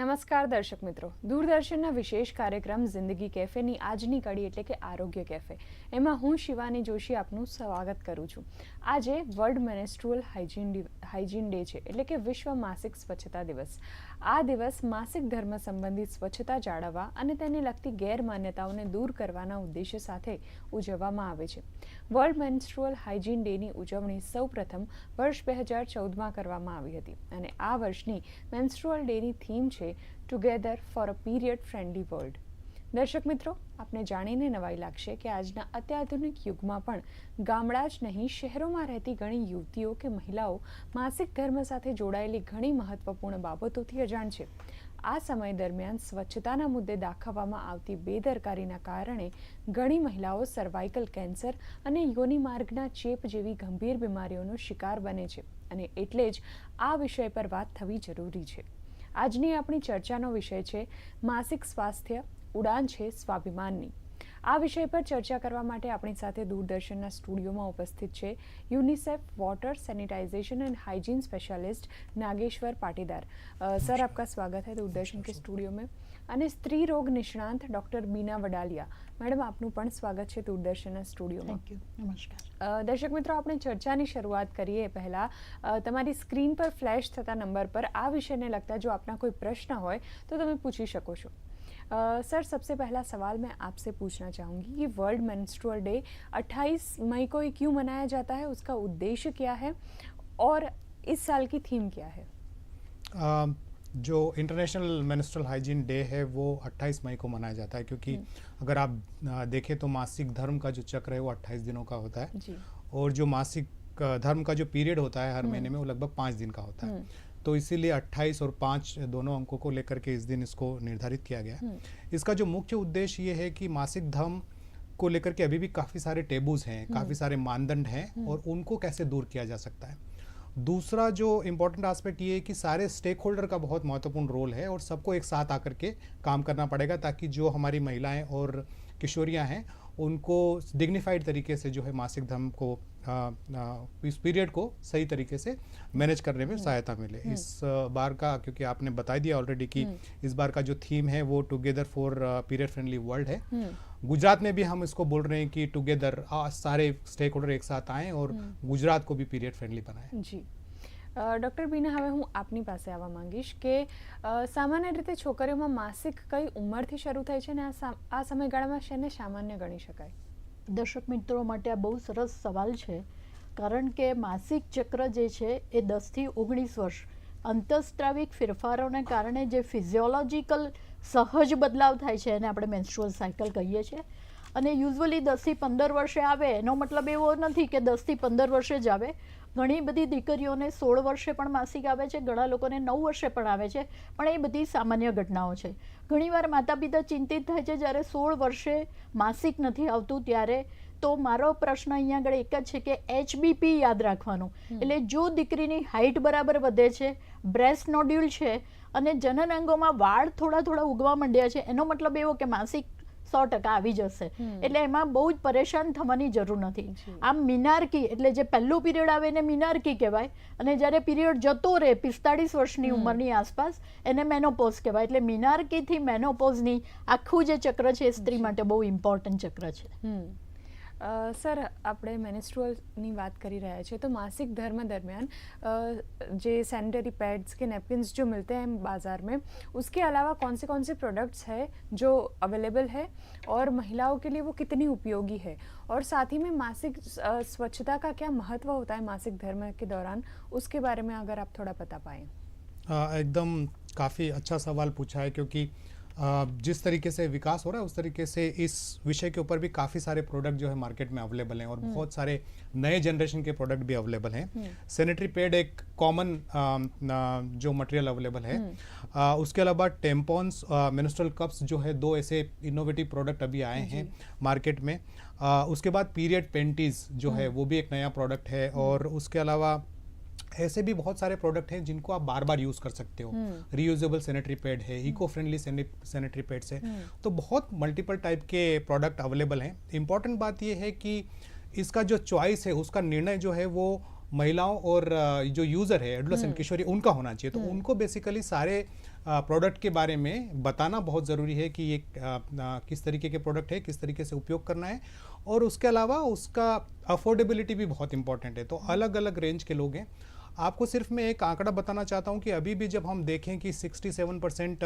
નમસ્કાર દર્શક મિત્રો. દૂરદર્શનના વિશેષ કાર્યક્રમ જિંદગી કેફેની આજની કડી એટલે કે આરોગ્ય કેફે. એમાં હું શિવાની જોશી આપનું સ્વાગત કરું છું. આજે world menstrual hygiene hygiene day છે એટલે કે વિશ્વ માસિક સ્વચ્છતા દિવસ. આ દિવસ માસિક ધર્મ સંબંધિત સ્વચ્છતા જાળવવા અને તેને લગતી ગેરમાન્યતાઓને દૂર કરવાના ઉદ્દેશ્ય સાથે ઉજવવામાં આવે છે. વર્લ્ડ મેન્સ્ટ્રુઅલ હાઇજીન ડેની ઉજવણી સૌપ્રથમ વર્ષ બે હજાર ચૌદમાં કરવામાં આવી હતી અને આ વર્ષની મેન્સ્ટ્રુઅલ ડેની થીમ છે together for a period friendly world દર્શક મિત્રો, આપને જાણીને નવાઈ લાગશે કે આજના અત્યાધુનિક યુગમાં પણ ગામડા જ નહીં, શહેરોમાં રહેતી ઘણી યુવતીઓ કે મહિલાઓ માસિક ધર્મ સાથે જોડાયેલી ઘણી મહત્વપૂર્ણ બાબતોથી અજાણ છે. આ સમય દરમિયાન સ્વચ્છતાના મુદ્દે દાખવવામાં આવતી બેદરકારીના કારણે ઘણી મહિલાઓ સર્વાઇકલ કેન્સર અને યોનિ માર્ગના ચેપ જેવી ગંભીર બીમારીઓનો શિકાર બને છે અને એટલે જ આ વિષય પર વાત થવી જરૂરી છે. આજની આપણી ચર્ચાનો વિષય છે માસિક સ્વાસ્થ્ય ઉડાન છે સ્વાભિમાનની આ વિષય પર ચર્ચા કરવા માટે આપણી સાથે દૂરદર્શનના સ્ટુડિયોમાં ઉપસ્થિત છે UNICEF water sanitization and hygiene specialist Nageshwar Patidar uh, sir आपका स्वागत है दूरदर्शन के स्टूडियो में અને સ્ત્રી રોગ નિષ્ણાંત ડૉક્ટર બીના વડાલિયા મેડમ આપનું પણ સ્વાગત છે દૂરદર્શનના સ્ટુડિયોમાં થેન્ક યુ નમસ્કાર અ, દર્શક મિત્રો આપણે ચર્ચાની શરૂઆત કરીએ પહેલાં અ, તમારી સ્ક્રીન પર ફ્લેશ થતા નંબર પર આ વિષયને લગતા જો આપના કોઈ પ્રશ્ન હોય તો તમે પૂછી શકો છો अ, सर सबसे पहला सवाल मैं आपसे पूछना चाहूँगी कि वर्ल्ड मेंस्ट्रुअल डे 28 मई को ये क्यों मनाया जाता है? उसका उद्देश्य क्या है? और इस साल की थीम क्या है? अ, जो इंटरनेशनल मेंस्ट्रुअल हाइजीन डे है वो 28 मई को मनाया जाता है क्योंकि अगर आप देखें तो मासिक धर्म का जो चक्र है वो 28 दिनों का होता है। जी। और जो मासिक धर्म का जो पीरियड होता है हर महीने में वो लगभग पाँच दिन का होता है। हम्म, तो इसीलिए 28 और 5 दोनों अंकों को लेकर के इस दिन इसको निर्धारित किया गया। हम्म, इसका जो मुख्य उद्देश्य ये है कि मासिक धर्म को लेकर के अभी भी काफ़ी सारे टेबूज हैं काफ़ी सारे मानदंड हैं और उनको कैसे दूर किया जा सकता है। दूसरा जो इम्पोर्टेंट एस्पेक्ट ये है कि सारे स्टेक होल्डर का बहुत महत्वपूर्ण रोल है और सबको एक साथ आकर के काम करना पड़ेगा ताकि जो हमारी महिलाएँ और किशोरियाँ हैं उनको डिग्निफाइड तरीके से जो है मासिक धर्म को आ, आ, इस पीरियड को सही तरीके से मैनेज करने में सहायता मिले। इस बार का क्योंकि आपने बता दिया ऑलरेडी कि इस बार का जो थीम है वो together for period friendly world है। हम्म, गुजरात में भी हम इसको बोल रहे हैं कि टुगेदर सारे स्टेक होल्डर एक साथ आए और गुजरात को भी पीरियड फ्रेंडली बनाए। અ, ડૉક્ટર બીના, હવે હું આપની પાસે આવવા માંગીશ કે સામાન્ય રીતે છોકરીઓમાં માસિક કઈ ઉંમરથી શરૂ થાય છે અને આ સમયગાળામાં શેને સામાન્ય ગણી શકાય? દર્શક મિત્રો માટે આ બહુ સરસ સવાલ છે, કારણ કે માસિક ચક્ર જે છે એ દસથી ઓગણીસ વર્ષ. અંતસ્ત્રાવિક ફેરફારોને કારણે જે ફિઝિયોલોજીકલ સહજ બદલાવ થાય છે એને આપણે મેન્સ્ટ્રુઅલ સાયકલ કહીએ છીએ. અને યુઝવલી દસથી પંદર વર્ષે આવે એનો મતલબ એવો નથી કે દસથી પંદર વર્ષે જ આવે ઘણી બધી દીકરીઓને સોળ વર્ષે પણ માસિક આવે છે ઘણા લોકોને નવ વર્ષે પણ આવે છે પણ એ બધી સામાન્ય ઘટનાઓ છે. ઘણીવાર માતા પિતા ચિંતિત થાય છે જ્યારે સોળ વર્ષે માસિક નથી આવતું ત્યારે તો મારો પ્રશ્ન અહીંયા આગળ એક જ છે કે એચબીપી યાદ રાખવાનું. એટલે જો દીકરીની હાઇટ બરાબર વધે છે બ્રેસ્ટ નોડ્યુલ છે અને જનન અંગોમાં વાળ થોડા થોડા ઉગવા માંડ્યા છે એનો મતલબ એવો કે માસિક સો ટકા આવી જશે. એટલે એમાં બહુ જ પરેશાન થવાની જરૂર નથી. આમ મિનારકી એટલે જે પહેલું પીરિયડ આવે એને મિનારકી કહેવાય. અને જ્યારે પીરિયડ જતો રહે પિસ્તાળીસ વર્ષની ઉંમરની આસપાસ એને મેનોપોઝ કહેવાય. એટલે મિનારકીથી મેનોપોઝની આખું જે ચક્ર છે એ સ્ત્રી માટે બહુ ઇમ્પોર્ટન્ટ ચક્ર છે. सर आप મેનિસ્ટ્રુઅલની बात કરી રહ્યા છીએ તો માસિક ધર્મ दरमियान જે सैनिटरी पैड्स के नेपकिन्स जो मिलते हैं बाज़ार में उसके अलावा कौन से कौन से प्रोडक्ट्स है जो अवेलेबल है और महिलाओं के लिए वो कितनी उपयोगी है और साथ ही में मासिक स्वच्छता का क्या महत्व होता है मासिक धर्म के दौरान उसके बारे में अगर आप थोड़ा बता पाए एकदम काफ़ी अच्छा सवाल पूछा है क्योंकि जिस तरीके से विकास हो रहा है उस तरीके से इस विषय के ऊपर भी काफ़ी सारे प्रोडक्ट जो है मार्केट में अवेलेबल हैं और बहुत सारे नए जनरेशन के प्रोडक्ट भी अवेलेबल हैं। सैनिटरी पेड एक कॉमन जो मटेरियल अवेलेबल है। अ, उसके अलावा टेम्पॉन्स मिनिस्ट्रल कप्स जो है दो ऐसे इनोवेटिव प्रोडक्ट अभी आए हैं मार्केट में। अ, उसके बाद पीरियड पेंटीज जो है वो भी एक नया प्रोडक्ट है और उसके अलावा ऐसे भी बहुत सारे प्रोडक्ट हैं जिनको आप बार बार यूज़ कर सकते हो। रीयूजेबल सैनिटरी पैड है इको फ्रेंडली सैनिटरी पैड्स है। तो बहुत मल्टीपल टाइप के प्रोडक्ट अवेलेबल हैं। इंपॉर्टेंट बात यह है कि इसका जो चॉइस है उसका निर्णय जो है वो महिलाओं और जो यूज़र है एडोलेसेंट किशोरी उनका होना चाहिए। तो उनको बेसिकली सारे प्रोडक्ट के बारे में बताना बहुत ज़रूरी है कि ये किस तरीके के प्रोडक्ट है किस तरीके से उपयोग करना है। और उसके अलावा उसका अफोर्डेबिलिटी भी बहुत इंपॉर्टेंट है। तो अलग अलग रेंज के लोग हैं। आपको सिर्फ़ मैं एक आंकड़ा बताना चाहता हूँ कि अभी भी जब हम देखें कि 67 परसेंट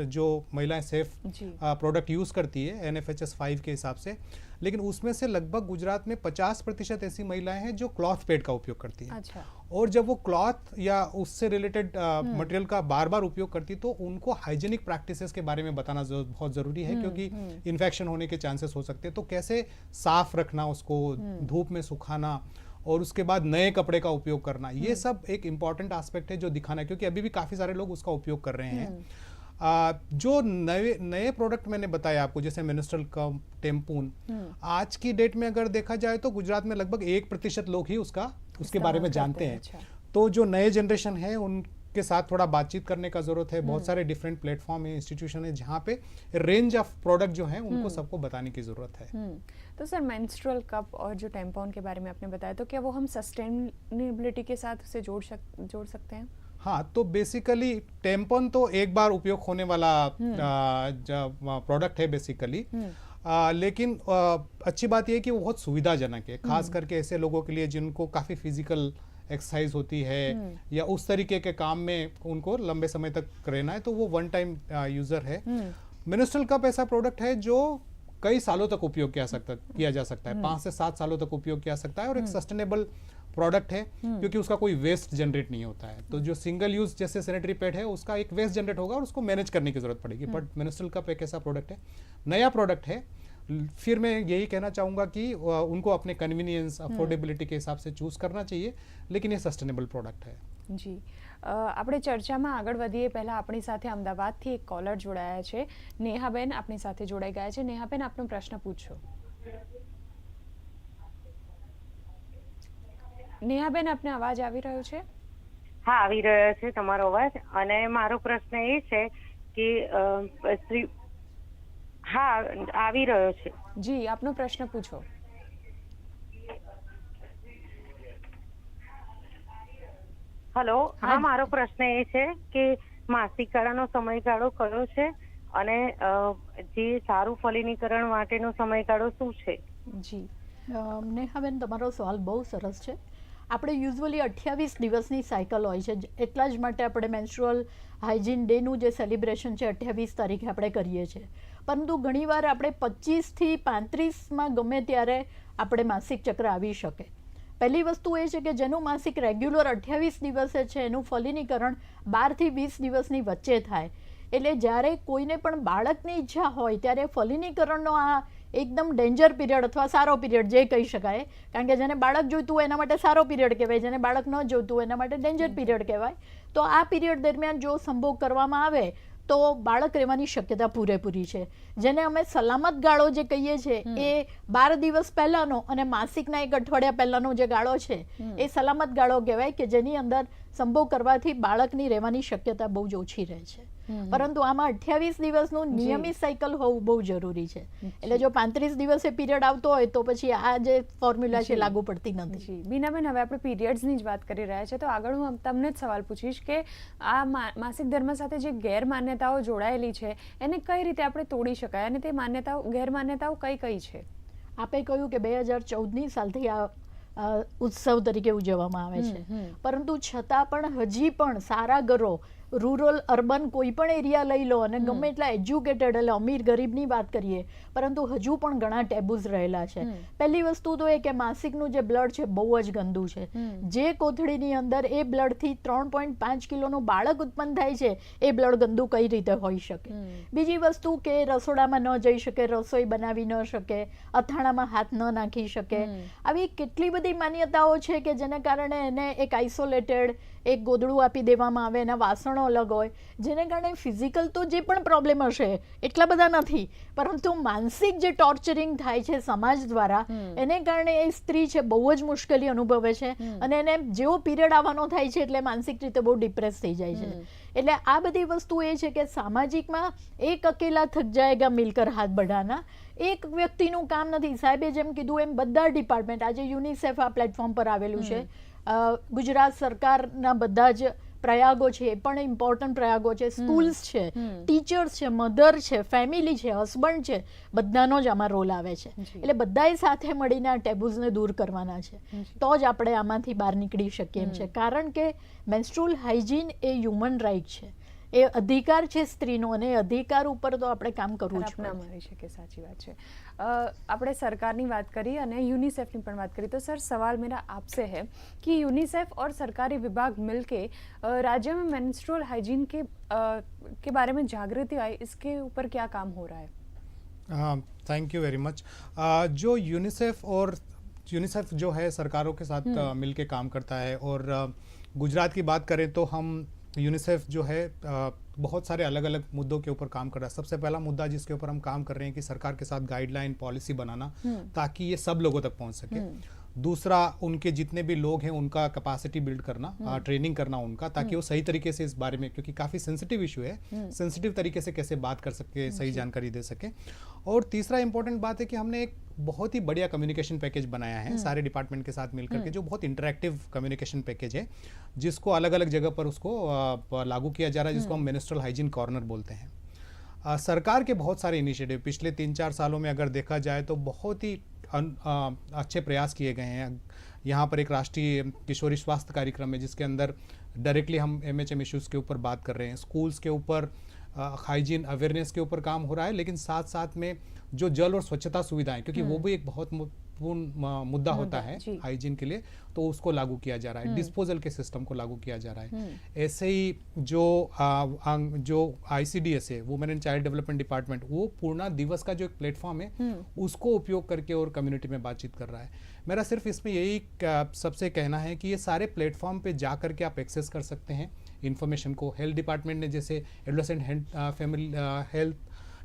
जो महिलाएँ सेफ़ प्रोडक्ट यूज़ करती है एन एफ़ के हिसाब से लेकिन उसमें से लगभग गुजरात में 50 प्रतिशत ऐसी महिलाएँ हैं जो क्लॉथ पैड का उपयोग करती हैं। अच्छा। और जब वो क्लॉथ या उससे रिलेटेड मटेरियल का बार बार उपयोग करती तो उनको हाइजीनिक प्रैक्टिसेस के बारे में बताना बहुत ज़रूरी है क्योंकि इन्फेक्शन होने के चांसेस हो सकते हैं। तो कैसे साफ़ रखना उसको धूप में सुखाना और उसके बाद नए कपड़े का उपयोग करना। ये सब एक इंपॉर्टेंट एस्पेक्ट है जो दिखाना है क्योंकि अभी भी काफ़ी सारे लोग उसका उपयोग कर रहे हैं। आ, जो नए नए प्रोडक्ट मैंने बताया आपको जैसे मिनिस्ट्रल कम टेम्पून आज की डेट में अगर देखा जाए तो गुजरात में लगभग एक प्रतिशत लोग ही उसका उसके बारे में जानते हैं, अच्छा। तो जो नए जनरेशन है उनके साथ थोड़ा बातचीत करने का ज़रूरत है। बहुत सारे डिफरेंट प्लेटफॉर्म है इंस्टीट्यूशन है जहाँ पे रेंज ऑफ़ प्रोडक्ट जो है उनको सबको बताने की ज़रूरत है। हम्म। तो सर मेंस्ट्रुअल कप और जो टेम्पॉन के बारे में आपने बताया तो क्या वो हम सस्टेनेबिलिटी के साथ उसे जोड़ सक जोड़ सकते हैं? हाँ तो बेसिकली टेम्पन तो एक बार उपयोग होने वाला प्रोडक्ट है बेसिकली आ, लेकिन आ, अच्छी बात यह कि वो बहुत सुविधाजनक है। खास करके ऐसे लोगों के लिए जिनको काफ़ी फ़िज़िकल एक्सरसाइज होती है या उस तरीके के काम में उनको लंबे समय तक रहना है तो वो वन टाइम यूज़र है। मिनिस्ट्रल कप ऐसा प्रोडक्ट है जो कई सालों तक उपयोग किया सकता किया जा सकता है। पाँच से सात सालों तक उपयोग किया सकता है और एक सस्टेनेबल प्रोडक्ट है क्योंकि उसका कोई वेस्ट जनरेट नहीं होता है। तो जो सिंगल यूज़ जैसे सैनिटरी पैड है उसका एक वेस्ट जनरेट होगा और उसको मैनेज करने की ज़रूरत पड़ेगी। बट मिनिस्ट्रल कप एक ऐसा प्रोडक्ट है नया प्रोडक्ट है। फिर मैं यही कहना चाहूँगा कि उनको अपने कन्वीनियंस अफोर्डेबिलिटी के हिसाब से चूज़ करना चाहिए लेकिन ये सस्टेनेबल प्रोडक्ट है। અ, આપણે ચર્ચામાં આગળ વધીએ. પહેલાં આપણી સાથે અમદાવાદથી એક કોલર જોડાયા છે. નેહાબેન આપણી સાથે જોડાઈ ગયા છે. નેહાબેન આપનો પ્રશ્ન પૂછો. નેહાબેન આપને અવાજ આવી રહ્યો છે? હા આવી રહ્યો છે તમારો અવાજ. અને મારો પ્રશ્ન એ છે કે સ્ત્રી હા આવી રહ્યો છે. જી આપનો પ્રશ્ન પૂછો. હલો હા. મારો પ્રશ્ન એ છે કે માસિક ગાળાનો સમયગાળો કયો છે અને જે સારું ફલિનીકરણ માટેનો સમયગાળો શું છે? જી. નેહાબેન તમારો સવાલ બહુ સરસ છે. આપણે યુઝ્યુઅલી અઠ્યાવીસ દિવસની સાયકલ હોય છે. એટલા જ માટે આપણે મેન્સ્ટ્રુઅલ હાઇજીન ડેનું જે સેલિબ્રેશન છે અઠ્યાવીસ તારીખે આપણે કરીએ છીએ. પરંતુ ઘણીવાર આપણે પચીસથી પાંત્રીસમાં ગમે ત્યારે આપણે માસિક ચક્ર આવી શકે. પહેલી વસ્તુ એ છે કે જેનું માસિક રેગ્યુલર અઠ્યાવીસ દિવસે છે એનું ફલિનીકરણ બારથી વીસ દિવસની વચ્ચે થાય. એટલે જ્યારે કોઈને પણ બાળકની ઈચ્છા હોય ત્યારે ફલિનીકરણનો આ એકદમ ડેન્જર પીરિયડ અથવા સારો પીરિયડ જે કહી શકાય કારણ કે જેને બાળક જોઈતું હોય એના માટે સારો પીરિયડ કહેવાય જેને બાળક ન જોઈતું હોય એના માટે ડેન્જર પીરિયડ કહેવાય. તો આ પીરિયડ દરમિયાન જો સંભોગ કરવામાં આવે તો બાળક રહેવાની શક્યતા પૂરેપૂરી છે. જેને અમે સલામત ગાળો જે કહીએ છીએ એ બાર દિવસ પહેલાનો અને માસિકના એક અઠવાડિયા પહેલાનો જે ગાળો છે એ સલામત ગાળો કહેવાય કે જેની અંદર સંભોગ કરવાથી બાળકની રહેવાની શક્યતા બહુ જ ઓછી રહે છે. પરંતુ આમાં અઠ્યાવીસ દિવસનું નિયમિત સાયકલ હોવું બહુ જરૂરી છે. એટલે જો પાંત્રીસ દિવસે પીરિયડ આવતો હોય તો પછી આ જે ફોર્મ્યુલા છે લાગુ પડતી નથી. બીનાબેન હવે આપણે પીરિયડ્સની જ વાત કરી રહ્યા છે. તો આગળ હું તમને જ સવાલ પૂછીશ કે આ માસિક ધર્મ સાથે જે ગેરમાન્યતાઓ જોડાયેલી છે એને કઈ રીતે આપણે તોડી શકાય? અને તે માન્યતાઓ ગેરમાન્યતાઓ કઈ કઈ છે? આપે કહ્યું કે બે હજાર ચૌદની સાલથી આ ઉત્સવ તરીકે ઉજવવામાં આવે છે. પરંતુ છતાં પણ હજી પણ સારા ઘરો રૂરલ અર્બન કોઈ પણ એરિયા લઈ લો અને ગમે એટલા એજ્યુકેટેડ એટલે અમીર ગરીબની વાત કરીએ પરંતુ હજુ પણ ઘણા ટેબુઝ રહેલા છે. પહેલી વસ્તુ તો એ કે માસિકનું જે બ્લડ છે બહુ જ ગંદુ છે. જે કોથળીની અંદર એ બ્લડથી ત્રણ પોઈન્ટ પાંચ કિલોનું બાળક ઉત્પન્ન થાય છે એ બ્લડ ગંદુ કઈ રીતે હોઈ શકે? બીજી વસ્તુ કે રસોડામાં ન જઈ શકે રસોઈ બનાવી ન શકે અથાણામાં હાથ ન નાખી શકે. આવી કેટલી બધી માન્યતાઓ છે કે જેને કારણે એને એક આઇસોલેટેડ એક ગોદડું આપી દેવામાં આવે એના વાસણો અલગ હોય. જેને કારણે ફિઝિકલ તો જે પણ પ્રોબ્લેમ હશે એટલા બધા નથી. પરંતુ માનસિક જે ટોર્ચરિંગ થાય છે સમાજ દ્વારા એને કારણે એ સ્ત્રી છે બહુ જ મુશ્કેલી અનુભવે છે. અને એને જેવો પીરિયડ આવવાનો થાય છે એટલે માનસિક રીતે બહુ ડિપ્રેસ થઈ જાય છે. એટલે આ બધી વસ્તુ એ છે કે સામાજિકમાં એક અકેલા થક જાયગા મિલકર હાથ બઢાના એક વ્યક્તિનું કામ નથી. સાહેબે જેમ કીધું એમ બધા ડિપાર્ટમેન્ટ આજે યુનિસેફ આ પ્લેટફોર્મ પર આવેલું છે. ગુજરાત સરકારના બધા જ પ્રયાગો છે એ પણ ઇમ્પોર્ટન્ટ પ્રયાગો છે. સ્કૂલ્સ છે ટીચર્સ છે મધર છે ફેમિલી છે હસબન્ડ છે બધાનો જ આમાં રોલ આવે છે. એટલે બધાએ સાથે મળીને આ ટેબુઝને દૂર કરવાના છે. તો જ આપણે આમાંથી બહાર નીકળી શકીએ એમ છે. કારણ કે મેન્સ્ટ્રુઅલ હાઇજીન એ હ્યુમન રાઇટ છે. એ અધિકાર છે સ્ત્રીનો અને એ અધિકાર ઉપર તો આપણે કામ કરવું જ ખરાબ ના પડે મારી શકે સાચી વાત છે અ, આપણે સરકારની વાત કરી અને यूनिसेफ ની પણ बात करी तो सर सवाल मेरा आपसे है कि यूनिसेफ और सरकारी विभाग मिलके अ, राज्य में मेंस्ट्रुअल हाइजीन के अ, के बारे में जागृति आए इसके ऊपर क्या काम हो रहा है थैंक यू वेरी मच जो यूनिसेफ और यूनिसेफ जो है सरकारों के साथ हम्म। uh, मिलके काम करता है और uh, गुजरात की बात करें तो हम यूनिसेफ जो है uh, बहुत सारे अलग अलग मुद्दों के ऊपर काम कर रहा है सबसे पहला मुद्दा जिसके ऊपर हम काम कर रहे हैं कि सरकार के साथ गाइडलाइन पॉलिसी बनाना हम्म। ताकि ये सब लोगों तक पहुंच सके हम्म। दूसरा उनके जितने भी लोग हैं उनका कैपेसिटी बिल्ड करना ट्रेनिंग करना उनका ताकि वो सही तरीके से इस बारे में क्योंकि काफ़ी सेंसिटिव इशू है हम्म। सेंसिटिव तरीके से कैसे बात कर सके सही जानकारी दे सके। और तीसरा इंपॉर्टेंट बात है कि हमने एक बहुत ही बढ़िया कम्युनिकेशन पैकेज बनाया है सारे डिपार्टमेंट के साथ मिलकर के जो बहुत इंटरेक्टिव कम्युनिकेशन पैकेज है जिसको अलग अलग जगह पर उसको लागू किया जा रहा है जिसको हम मिनिस्ट्रल हाइजीन कॉर्नर बोलते हैं। सरकार के बहुत सारे इनिशिएटिव पिछले तीन चार सालों में अगर देखा जाए तो बहुत ही अच्छे प्रयास किए गए हैं। यहाँ पर एक राष्ट्रीय किशोरी स्वास्थ्य कार्यक्रम है जिसके अंदर डायरेक्टली हम एम एच एम इशूज़ के ऊपर बात कर रहे हैं। स्कूल्स के ऊपर हाइजीन अवेयरनेस के ऊपर काम हो रहा है लेकिन साथ साथ में जो जल और स्वच्छता सुविधाएँ क्योंकि वो भी एक बहुत मु- पूर्ण म- मुद्दा होता है। हाइजीन के लिए तो उसको लागू किया जा रहा है डिस्पोजल के सिस्टम को लागू किया जा रहा है हम्म। ऐसे ही जो आ, जो आईसीडीएस है women and child development department वो पूर्णा दिवस का जो एक प्लेटफॉर्म है हम्म। उसको उपयोग करके और कम्युनिटी में बातचीत कर रहा है मेरा सिर्फ़ इसमें यही सबसे कहना है कि ये सारे प्लेटफॉर्म पे जा करके आप एक्सेस कर सकते हैं इन्फॉर्मेशन को हेल्थ डिपार्टमेंट ने जैसे adolescent family health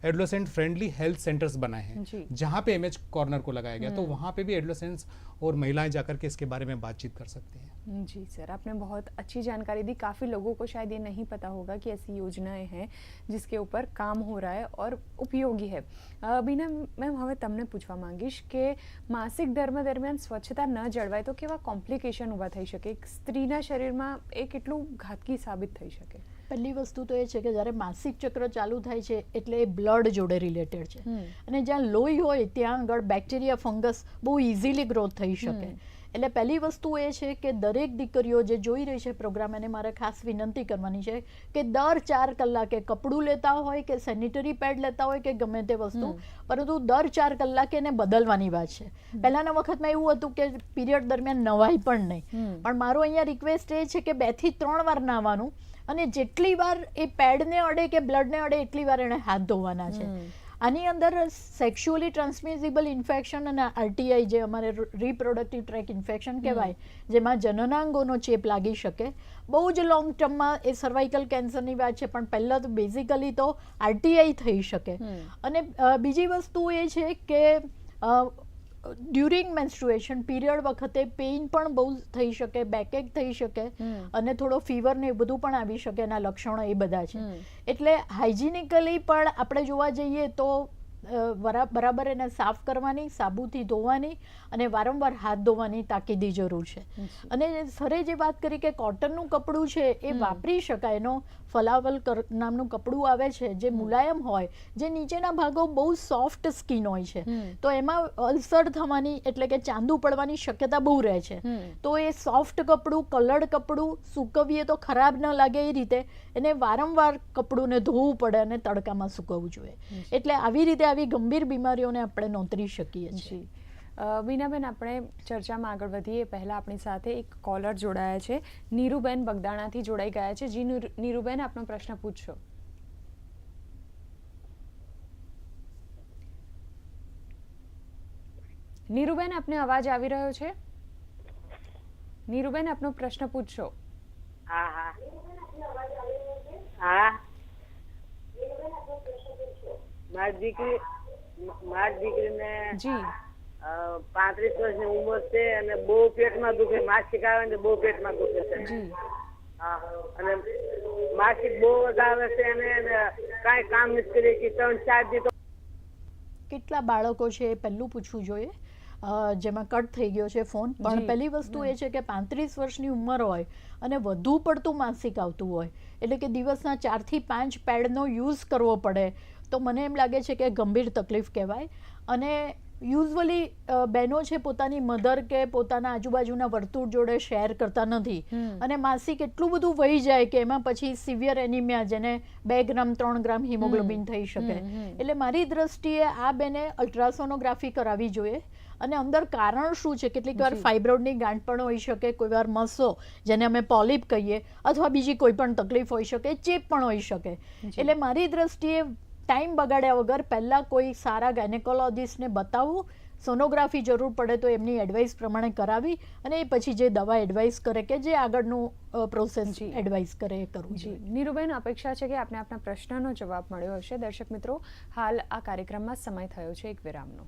adolescent friendly health centres बनाए जी। हैं जहाँ पे एमएच कॉर्नर को लगाया गया तो वहाँ पे भी एडोलेसेंट्स और महिलाएं जाकर के इसके बारे में बातचीत कर सकती हैं जी सर आपने बहुत अच्छी जानकारी दी काफ़ी लोगों को शायद ये नहीं पता होगा कि ऐसी योजनाएं हैं जिसके ऊपर કામ હો રહા હે ઓર ઉપયોગી હે અ, બીના મેમ હવે તમને પૂછવા માંગીશ કે માસિક ધર્મ દરમિયાન સ્વચ્છતા ન જળવાય તો કેવા કોમ્પ્લિકેશન ઊભા થઈ શકે એક સ્ત્રીના શરીરમાં એ કેટલું ઘાતકી સાબિત થઈ શકે પહેલી વસ્તુ તો એ છે કે જ્યારે માસિક ચક્ર ચાલુ થાય છે એટલે એ બ્લડ જોડે રિલેટેડ છે. અને જ્યાં લોહી હોય ત્યાં આગળ બેક્ટેરિયા ફંગસ બહુ ઇઝીલી ગ્રોથ થઈ શકે. એટલે પહેલી વસ્તુ એ છે કે દરેક દીકરીઓ જે જોઈ રહી છે પ્રોગ્રામ એને મારે ખાસ વિનંતી કરવાની છે કે દર ચાર કલાકે કપડું લેતા હોય કે સેનિટરી પેડ લેતા હોય કે ગમે તે વસ્તુ પરંતુ દર ચાર કલાકે એને બદલવાની વાત છે. પહેલાના વખતમાં એવું હતું કે પીરિયડ દરમિયાન નવાય પણ નહીં. પણ મારો અહીંયા રિક્વેસ્ટ એ છે કે બેથી ત્રણ વાર નાહવાનું અને જેટલી વાર એ પેડને અડે કે બ્લડને અડે એટલી વાર એણે હાથ ધોવાના છે. આની અંદર સેક્સ્યુઅલી ટ્રાન્સમિસિબલ ઇન્ફેક્શન અને આરટીઆઈ જે અમારે રિપ્રોડક્ટિવ ટ્રેક ઇન્ફેક્શન કહેવાય જેમાં જનનાંગોનો ચેપ લાગી શકે. બહુ જ લોંગ ટર્મમાં એ સર્વાઇકલ કેન્સરની વાત છે પણ પહેલાં તો બેઝિકલી તો આરટીઆઈ થઈ શકે. અને બીજી વસ્તુ એ છે કે ડ્યુરિંગ મેન્સ્ટ્રુએશન પીરિયડ વખતે પેઇન પણ બહુ થઈ શકે બેકેક થઈ શકે અને થોડો ફીવર ને એ બધું પણ આવી શકે એના લક્ષણો એ બધા છે. એટલે હાઇજીનિકલી પણ આપણે જોવા જઈએ તો બરાબર એને સાફ કરવાની સાબુથી ધોવાની અને વારંવાર હાથ ધોવાની તાકીદી જરૂર છે. અને સરે જે વાત કરી કે કોટનનું કપડું છે એ વાપરી શકાય. એનો ફલાવલ નામનું કપડું આવે છે જે મુલાયમ હોય જે નીચેના ભાગો બહુ સોફ્ટ સ્કિન હોય છે. તો એમાં અલ્સર થવાની એટલે કે ચાંદુ પડવાની શક્યતા બહુ રહે છે. તો એ સોફ્ટ કપડું કલર્ડ કપડું સૂકવીએ તો ખરાબ ન લાગે એ રીતે. એને વારંવાર કપડુંને ધોવું પડે અને તડકામાં સૂકવવું જોઈએ. એટલે આવી રીતે આવી ગંભીર બીમારીઓને આપણે નોતરી શકીએ છીએ. બીનાબેન આપણે ચર્ચામાં આગળ વધીએ. પહેલાં આપણી સાથે એક કોલર જોડાયા છે. નીરુબેન બગદાણાથી જોડાઈ ગયા છે. જી નીરુબેન આપનો પ્રશ્ન પૂછશો નીરુબેન આપને અવાજ આવી રહ્યો છે? નીરુબેન આપનો પ્રશ્ન પૂછશો હા હા. હા. મારી દીકરી મારી દીકરીને જી. પાંત્રીસ વર્ષની ઉંમર છે અને બહુ પેટમાં દુખે. માસિક આવે ને બહુ પેટમાં દુખે છે. અને માસિક બહુ જ આવે છે અને કાંઈ કામ નથી કરી કે ત્રણ ચાર દી તો કેટલા બાળકો છે એ પહેલું પૂછવું જોઈએ? જેમાં કટ થઈ ગયો છે ફોન. પણ પહેલી વસ્તુ એ છે કે પાંત્રીસ વર્ષની ઉંમર હોય અને વધુ પડતું માસિક આવતું હોય એટલે કે દિવસના ચારથી પાંચ પેડનો યુઝ કરવો પડે તો મને એમ લાગે છે કે ગંભીર તકલીફ કહેવાય. અને યુઝવલી બહેનો છે પોતાની મધર કે પોતાના આજુબાજુના વર્તુળ જોડે શેર કરતા નથી. અને માસિક એટલું બધું વહી જાય કે એમાં પછી સિવિયર એનિમિયા જેને બે ગ્રામ ત્રણ ગ્રામ હિમોગ્લોબિન થઈ શકે. એટલે મારી દ્રષ્ટિએ આ બેને અલ્ટ્રાસોનોગ્રાફી કરાવવી જોઈએ. અને અંદર કારણ શું છે? કેટલીક વાર. ફાઇબ્રોડની ગાંઠ પણ હોઈ શકે કોઈ વાર મસો જેને અમે પોલિપ કહીએ અથવા બીજી કોઈ પણ તકલીફ હોઈ શકે ચેપ પણ હોઈ શકે. એટલે મારી દ્રષ્ટિએ ટાઈમ બગાડ્યા વગર પહેલાં કોઈ સારા ગાયનેકોલોજીસ્ટને બતાવવું સોનોગ્રાફી જરૂર પડે તો એમની એડવાઇસ પ્રમાણે કરાવી અને એ પછી જે દવા એડવાઇસ કરે કે જે આગળનું પ્રોસેસ. એડવાઇસ કરે એ કરવું જી. જોઈએ. નીરુબેન અપેક્ષા છે કે આપને આપના પ્રશ્નનો જવાબ મળ્યો હશે. દર્શક મિત્રો હાલ આ કાર્યક્રમમાં સમય થયો છે એક વિરામનો.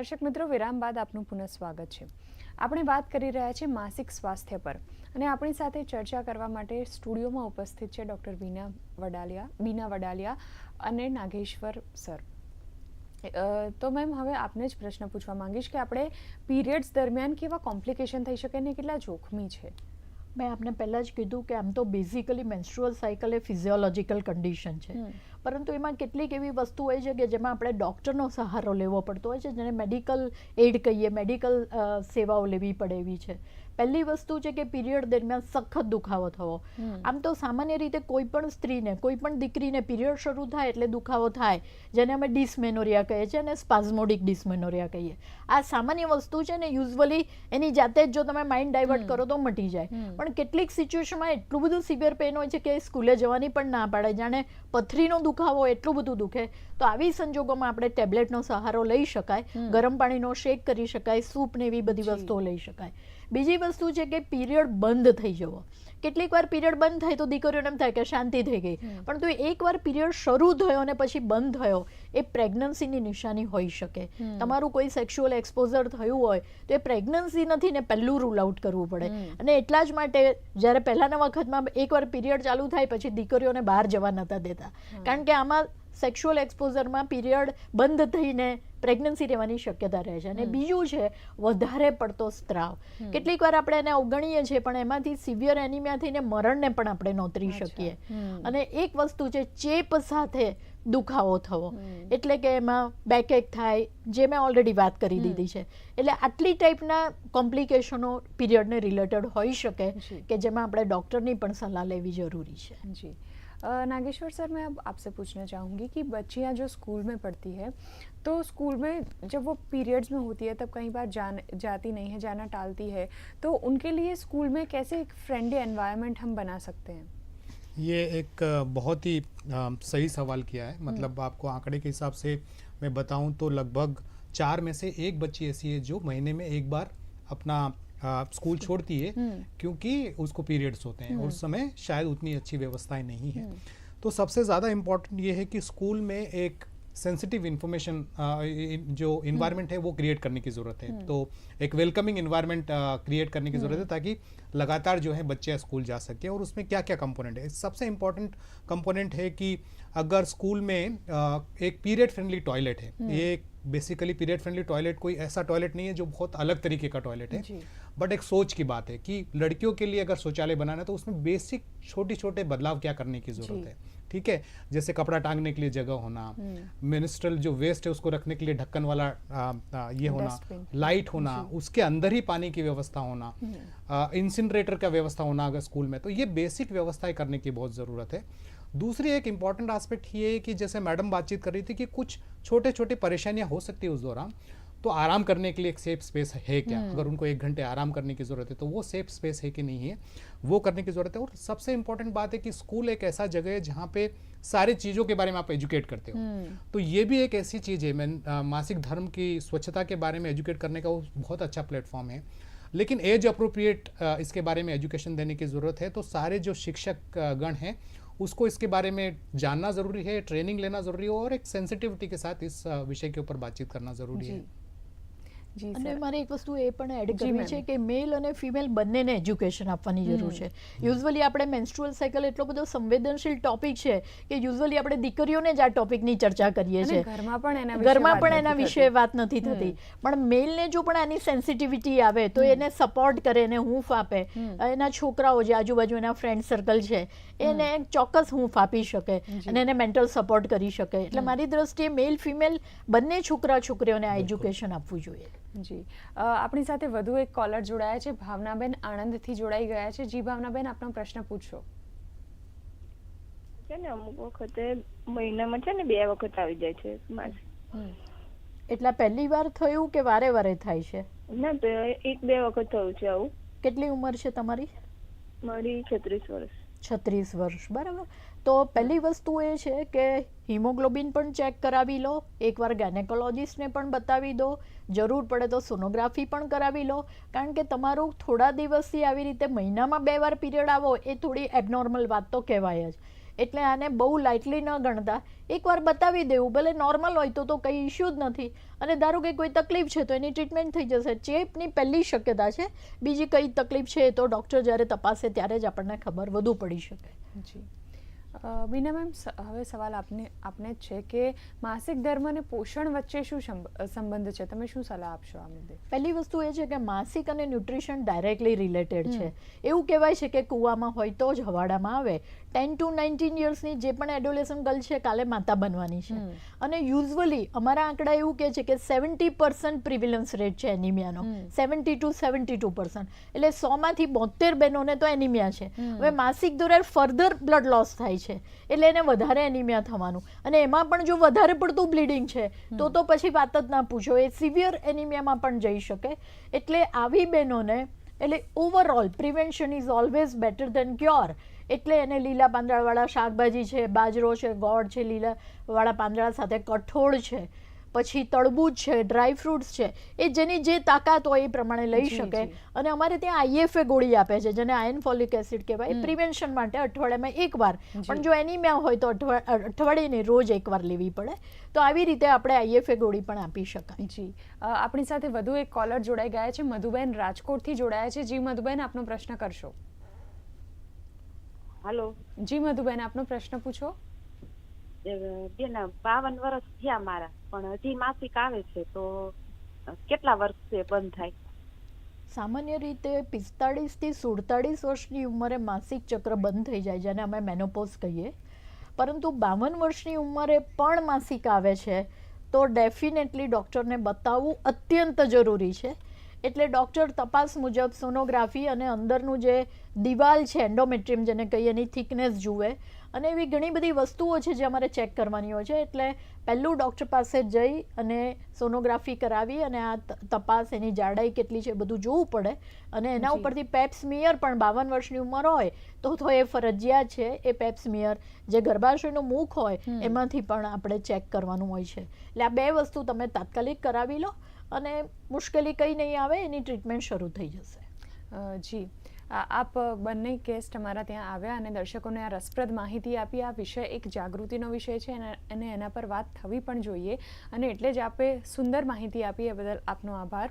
દર્શક મિત્રો વિરામ બાદ આપનું પુનઃ સ્વાગત છે. આપણે વાત કરી રહ્યા છીએ માસિક સ્વાસ્થ્ય પર અને આપણી સાથે ચર્ચા કરવા માટે સ્ટુડિયોમાં ઉપસ્થિત છે ડૉક્ટર બીના વડાલિયા બીના વડાલિયા અને નાગેશ્વર સર. તો મેમ હવે આપને જ પ્રશ્ન પૂછવા માંગીશ કે આપણે પીરિયડ્સ દરમિયાન કેવા કોમ્પ્લિકેશન થઈ શકે ને કેટલા જોખમી છે? મેં આપને પહેલાં જ કીધું કે આમ તો બેઝિકલી મેન્સ્ટ્રુઅલ સાયકલ એ ફિઝિયોલોજિકલ કન્ડિશન છે. પરંતુ એમાં કેટલીક એવી વસ્તુ હોય છે કે જેમાં આપણે ડૉક્ટરનો સહારો લેવો પડતો હોય છે જેને મેડિકલ એડ કહીએ મેડિકલ સેવાઓ લેવી પડે એવી છે. પહેલી વસ્તુ છે કે પીરિયડ દરમિયાન સખત દુખાવો થવો. આમ તો સામાન્ય રીતે કોઈ પણ સ્ત્રીને કોઈ પણ દીકરીને પીરિયડ શરૂ થાય એટલે દુખાવો થાય જેને અમે ડિસમેનોરિયા કહીએ છીએ અને સ્પાઝમોડિક ડિસમેનોરિયા કહીએ. આ સામાન્ય વસ્તુ છે ને યુઝવલી એની જાતે જ જો તમે માઇન્ડ ડાયવર્ટ કરો તો મટી જાય. પણ કેટલીક સિચ્યુએશનમાં એટલું બધું સિવિયર પેન હોય છે કે સ્કૂલે જવાની પણ ના પાડે. જાણે પથરીનો દુખાવો એટલું બધું દુખે તો આવી સંજોગોમાં આપણે ટેબ્લેટનો સહારો લઈ શકાય ગરમ પાણીનો શેક કરી શકાય સૂપ ને એવી બધી વસ્તુઓ લઈ શકાય. બીજી વસ્તુ છે કે પીરિયડ બંધ થઈ જવો. કેટલીક વાર પીરિયડ બંધ થાય તો દીકરીઓને એમ થાય કે શાંતિ થઈ ગઈ. પણ તો એકવાર પીરિયડ શરૂ થયો અને પછી બંધ થયો એ પ્રેગ્નન્સીની નિશાની હોઈ શકે. તમારું કોઈ સેક્સ્યુઅલ એક્સપોઝર થયું હોય તો એ પ્રેગ્નન્સી નથી ને પહેલું રૂલ આઉટ કરવું પડે. અને એટલા જ માટે જ્યારે પહેલાંના વખતમાં એકવાર પીરિયડ ચાલુ થાય પછી દીકરીઓને બહાર જવા નતા દેતા. કારણ કે આમાં સેક્સ્યુઅલ એક્સપોઝરમાં પીરિયડ બંધ થઈને પ્રેગ્નન્સી રહેવાની શક્યતા રહે છે. અને બીજું છે વધારે પડતો સ્ત્રાવ. કેટલીક વાર આપણે એને અવગણીએ છીએ પણ એમાંથી સિવિયર એનિમિયા એનિમિયાથી ને મરણને પણ આપણે નોતરી શકીએ. અને એક વસ્તુ છે ચેપ સાથે દુખાવો થવો. એટલે કે એમાં બેકએક થાય જે મેં ઓલરેડી વાત કરી દીધી છે. એટલે આટલી ટાઈપના કોમ્પ્લિકેશનો પીરિયડને રિલેટેડ હોઈ શકે કે જેમાં આપણે ડૉક્ટરની પણ સલાહ લેવી જરૂરી છે. अ, नागेश्वर सर मैं अब आपसे पूछना चाहूँगी कि बच्चियाँ जो स्कूल में पढ़ती है तो स्कूल में जब वो पीरियड्स में होती है तब कई बार जान जाती नहीं है जाना टालती है तो उनके लिए स्कूल में कैसे एक फ्रेंडली एनवायरनमेंट हम बना सकते हैं? ये एक बहुत ही अ, सही सवाल किया है। मतलब आपको आंकड़े के हिसाब से मैं बताऊँ तो लगभग चार में से एक बच्ची ऐसी है जो महीने में एक बार अपना अ, स्कूल छोड़ती है हम्म। क्योंकि उसको पीरियड्स होते हैं हम्म। उस समय शायद उतनी अच्छी व्यवस्थाएँ नहीं है। तो सबसे ज़्यादा इम्पोर्टेंट ये है कि स्कूल में एक सेंसिटिव इन्फॉर्मेशन जो इन्वायरमेंट है वो क्रिएट करने की ज़रूरत है। तो एक वेलकमिंग इन्वायरमेंट क्रिएट करने की ज़रूरत है ताकि लगातार जो है बच्चे स्कूल जा सके और उसमें क्या क्या कंपोनेंट है। सबसे इम्पोर्टेंट कंपोनेंट है कि अगर स्कूल में एक पीरियड फ्रेंडली टॉयलेट है। ये बेसिकली पीरियड फ्रेंडली टॉयलेट कोई ऐसा टॉयलेट नहीं है जो बहुत अलग तरीके का टॉयलेट है। जी। बट एक सोच की बात है कि लड़कियों के लिए अगर शौचालय बनाना है तो उसमें बेसिक छोटे छोटे बदलाव क्या करने की ज़रूरत है? ठीक है? जैसे कपड़ा टांगने के लिए जगह होना मिनिस्ट्रल जो वेस्ट है उसको रखने के लिए ढक्कन वाला आ, आ, ये होना लाइट होना उसके अंदर ही पानी की व्यवस्था होना इंसिनरेटर का व्यवस्था होना अगर स्कूल में तो ये बेसिक व्यवस्थाएँ करने की बहुत ज़रूरत है। दूसरी एक इंपॉर्टेंट आस्पेक्ट ये है कि जैसे मैडम बातचीत कर रही थी कि कुछ छोटे छोटे परेशानियाँ हो सकती है उस दौरान। तो आराम करने के लिए एक सेफ़ स्पेस है क्या? अगर उनको एक घंटे आराम करने की ज़रूरत है तो वो सेफ़ स्पेस है कि नहीं है वो करने की ज़रूरत है। और सबसे इम्पोर्टेंट बात है कि स्कूल एक ऐसा जगह है जहाँ पे सारी चीज़ों के बारे में आप एजुकेट करते हो। तो ये भी एक ऐसी चीज़ है मैं मासिक धर्म की स्वच्छता के बारे में एजुकेट करने का वो बहुत अच्छा प्लेटफॉर्म है। लेकिन एज अप्रोप्रिएट इसके बारे में एजुकेशन देने की ज़रूरत है तो सारे जो शिक्षक गण हैं उसको इसके बारे में जानना ज़रूरी है ट्रेनिंग लेना ज़रूरी है और एक सेंसिटिविटी के साथ इस विषय के ऊपर बातचीत करना ज़रूरी है। અને મારે એક વસ્તુ એ પણ એડ કરવી છે કે મેલ અને ફિમેલ બંનેને એજ્યુકેશન આપવાની જરૂર છે. યુઝવલી આપણે મેન્સ્ટ્રુઅલ સાયકલ એટલો બધો સંવેદનશીલ ટોપિક છે કે યુઝવલી આપણે દીકરીઓને જ આ ટોપિકની ચર્ચા કરીએ છીએ. ઘરમાં પણ એના વિશે ઘરમાં વાત પણ એના નથી વિશે થતી. વાત નથી થતી. પણ મેલને જો પણ આની સેન્સિટિવિટી આવે તો એને સપોર્ટ કરે એને હૂંફ આપે. એના છોકરાઓ જે આજુબાજુ એના ફ્રેન્ડ સર્કલ છે એને ચોક્કસ હૂંફ આપી શકે અને એને મેન્ટલ સપોર્ટ કરી શકે. એટલે મારી દ્રષ્ટિએ મેલ ફિમેલ બંને છોકરા છોકરીઓને આ એજ્યુકેશન આપવું જોઈએ. જી. આપણી સાથે વધુ એક કોલર જોડાયા છે. ભાવનાબેન આણંદથી જોડાઈ ગયા છે. જી ભાવનાબેન આપનો પ્રશ્ન પૂછો. છે ને અમુક વખતે મહિનામાં છે ને બે વખત આવી જાય છે માસ. એટલા પહેલી વાર થયું કે વારે વારે થાય છે? ના એક બે વખત થયું છે આવું. કેટલી ઉંમર છે તમારી? મારી છત્રીસ વર્ષ. છત્રીસ વર્ષ. બરાબર. તો પહેલી વસ્તુ એ છે કે હિમોગ્લોબિન પણ ચેક કરાવી લો. એકવાર ગાયનેકોલોજીસ્ટને પણ બતાવી દો. જરૂર પડે તો સોનોગ્રાફી પણ કરાવી લો. કારણ કે તમારું થોડા દિવસથી આવી રીતે મહિનામાં બે વાર પીરિયડ આવો એ થોડી એબનોર્મલ વાત તો કહેવાય જ. એટલે આને બહુ લાઇટલી ન ગણતા. એકવાર બતાવી દેવું. ભલે નોર્મલ હોય તો તો કંઈ ઇશ્યુ જ નથી. અને ધારો કે કોઈ તકલીફ છે તો એની ટ્રીટમેન્ટ થઈ જશે. ચેપની પહેલી શક્યતા છે. બીજી કઈ તકલીફ છે એ તો ડૉક્ટર જ્યારે તપાસે ત્યારે જ આપણને ખબર વધુ પડી શકે. જી. બીના મેમ હવે સવાલ આપને આપને છે કે માસિક ધર્મ અને પોષણ વચ્ચે શું સંબંધ છે? તમે શું સલાહ આપશો આ મુદ્દે? પહેલી વસ્તુ એ છે કે માસિક અને ન્યુટ્રિશન ડાયરેક્ટલી રિલેટેડ છે. એવું કહેવાય છે કે કૂવામાં હોય તો જ હવાડામાં આવે. ટેન ટુ નાઇન્ટીન યર્સની જે પણ એડોલેશન ગર્લ છે કાલે માતા બનવાની છે. અને યુઝવલી અમારા આંકડા એવું કહે છે કે સેવન્ટી પર્સન્ટ પ્રિવિલન્સ રેટ છે એનિમિયાનો. Seventy two seventy two percent. એટલે સોમાંથી બોતેર બહેનોને તો એનિમિયા છે. હવે માસિક દોરાર ફર્ધર બ્લડ લોસ થાય છે. એટલે એને વધારે એનિમિયા થવાનું. અને એમાં પણ જો વધારે પડતું બ્લીડિંગ છે તો તો પછી વાત જ ના પૂછો. એ સિવિયર એનિમિયામાં પણ જઈ શકે. એટલે આવી બહેનોને એટલે overall prevention is always better than cure એટલે એને લીલા પાંદડાવાળા શાકભાજી છે બાજરો છે ગોળ છે લીલા વાળા પાંદડા સાથે કઠોળ છે. પછી તળબૂચ છે ડ્રાય ફ્રૂટ્સ છે એ જેની જે તાકાત હોય એ પ્રમાણે લઈ શકે. અને અમારે ત્યાં આઈએફએ ગોળી આપે છે જેને આયન ફોલિક એસિડ કહેવાય. પ્રિવેન્શન માટે અઠવાડિયામાં એકવાર. પણ જો એનિમિયા હોય તો અઠવા અઠવાડિયે રોજ એકવાર લેવી પડે. તો આવી રીતે આપણે આઈએફએ ગોળી પણ આપી શકાય. જી. આપણી સાથે વધુ એક કોલર જોડાઈ ગયા છે. મધુબેન રાજકોટથી જોડાયા છે. જી મધુબેન આપનો પ્રશ્ન કરશો. હાલો. જી મધુબેન આપનો પ્રશ્ન પૂછો. બેન, બાવન વર્ષ થયા મારા, પણ હજી માસિક આવે છે, તો કેટલા વર્ષે બંધ થાય? સામાન્ય રીતે પિસ્તાળીસથી સુડતાળીસ વર્ષની ઉંમરે માસિક ચક્ર બંધ થઈ જાય, જેને અમે મેનોપોઝ કહીએ. પરંતુ બાવન વર્ષની ઉંમરે પણ માસિક આવે છે. તો ડેફિનેટલી ડૉક્ટરને બતાવવું અત્યંત જરૂરી છે. એટલે ડૉક્ટર તપાસ મુજબ સોનોગ્રાફી અને અંદરનું જે દિવાલ છે, એન્ડોમેટ્રિયમ જેને કહીએ, એની થિકનેસ જુએ. અને એવી ઘણી બધી વસ્તુઓ છે જે અમારે ચેક કરવાની હોય છે. એટલે પહેલું ડૉક્ટર પાસે જઈ અને સોનોગ્રાફી કરાવી અને આ તપાસ એની જાડાઈ કેટલી છે એ બધું જોવું પડે. અને એના ઉપરથી પેપ્સમિયર પણ બાવન વર્ષની ઉંમર હોય તો તો એ ફરજિયાત છે એ પેપ્સમિયર જે ગર્ભાશયનું મુખ હોય એમાંથી પણ આપણે ચેક કરવાનું હોય છે. એટલે આ બે વસ્તુ તમે તાત્કાલિક કરાવી લો અને મુશ્કેલી કંઈ નહીં આવે એની ટ્રીટમેન્ટ શરૂ થઈ જશે. જી. આપ બંને કેસ અમારા ત્યાં આવ્યા અને દર્શકોને આ રસપ્રદ માહિતી આપી. આ વિષય એક જાગૃતિનો વિષય છે અને એના પર વાત થવી પણ જોઈએ. અને એટલે જ આપે સુંદર માહિતી આપી એ બદલ આપનો આભાર.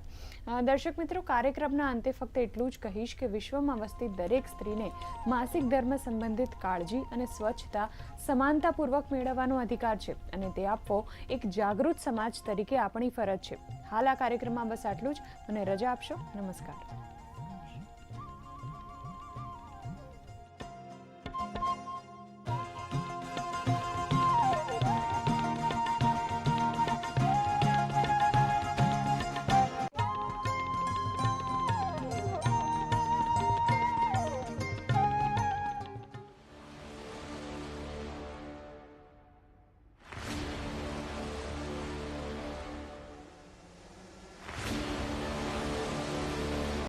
દર્શક મિત્રો, કાર્યક્રમના અંતે ફક્ત એટલું જ કહીશ કે વિશ્વમાં વસતી દરેક સ્ત્રીને માસિક ધર્મ સંબંધિત કાળજી અને સ્વચ્છતા સમાનતાપૂર્વક મેળવવાનો અધિકાર છે અને તે આપવો એક જાગૃત સમાજ તરીકે આપણી ફરજ છે. હાલ આ કાર્યક્રમમાં બસ આટલું જ. મને રજા આપશો. નમસ્કાર.